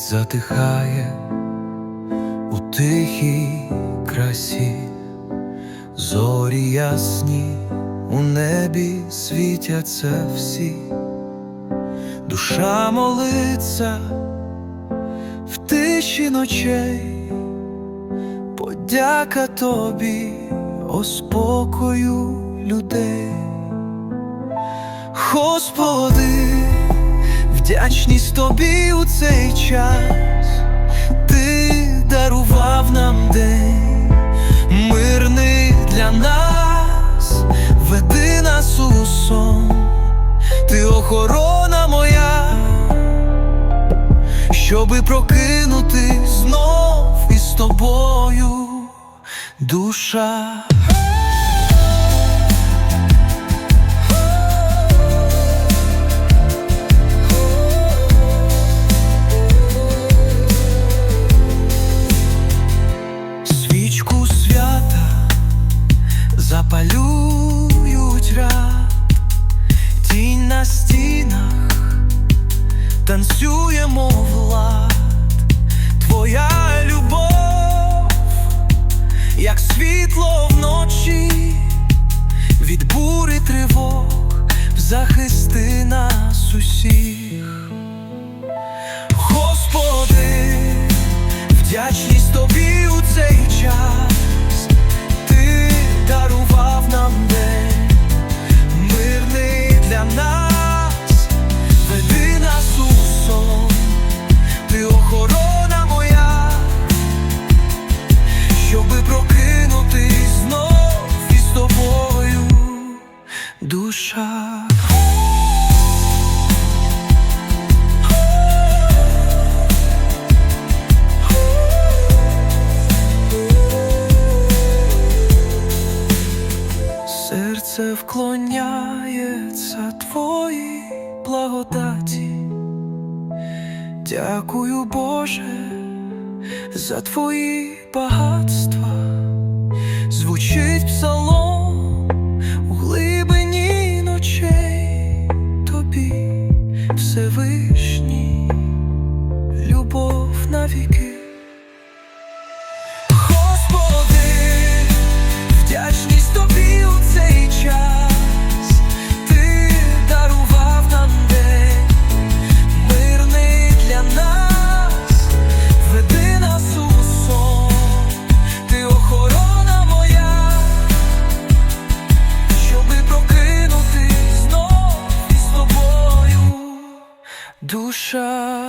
затихає у тихій красі, зорі ясні у небі світяться всі, душа молиться в тиші ночей, подяка тобі, о спокою людей. Господи, вдячність тобі у цей час, ти дарував нам день, мирний для нас, веди нас у сон, ти охорона моя, щоби прокинути знов із тобою душа. Запалюють ряд, тінь на стінах. Танцюємо влад, твоя любов, як світло вночі, від бури тривог захисти нас усіх. Господи, вдячність тобі душа. Серце вклоняється твоїй благодаті. Дякую, Боже, за твої багатства. Звучить псалом душа.